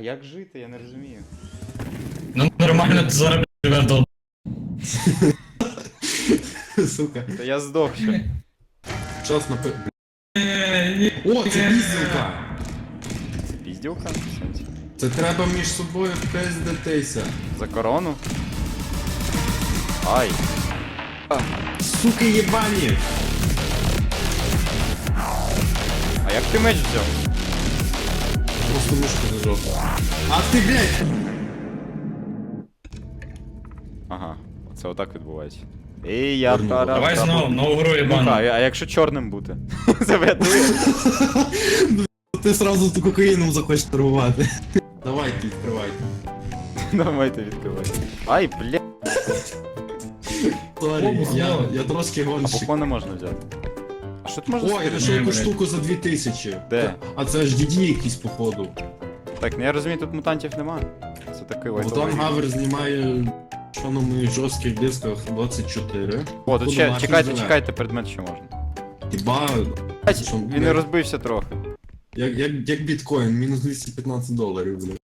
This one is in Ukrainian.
А як жити, я не розумію. Ну нормально ти зараз живеш до. Сука. Та я здох ще. Час на пи... О, це пізділка! Це пізділка? В? Це треба між собою пиздитися. За корону? Ай. Суки єбані! А як ти меч взяв? Просто мушку зажав. А ти, блядь! Ага, оце отак відбувається. Ей, я Вернуло. тара. Давай знову, нову гру Ну, а, єбану. а якщо чорним бути? Це врятує. Ти сразу з кокаїном захочеш торгувати. Давайте, відкривайте. Давайте відкривайте. Ай, бля. Сорі, я, я трошки А гонщик. поклон не можна взяти. А що тут можна О, я знайшов яку штуку за 2000. Де? А це ж DD якийсь, походу. Так, ну я розумію, тут мутантів нема. Це такий лайтовий. Гавер знімає, що на моїх жорстких дисках 24. О, тут ще, чекайте, чекайте, предмет ще можна. Хіба, Що, Він не блядь? розбився трохи. як, як, як біткоін, мінус 215 доларів, блядь.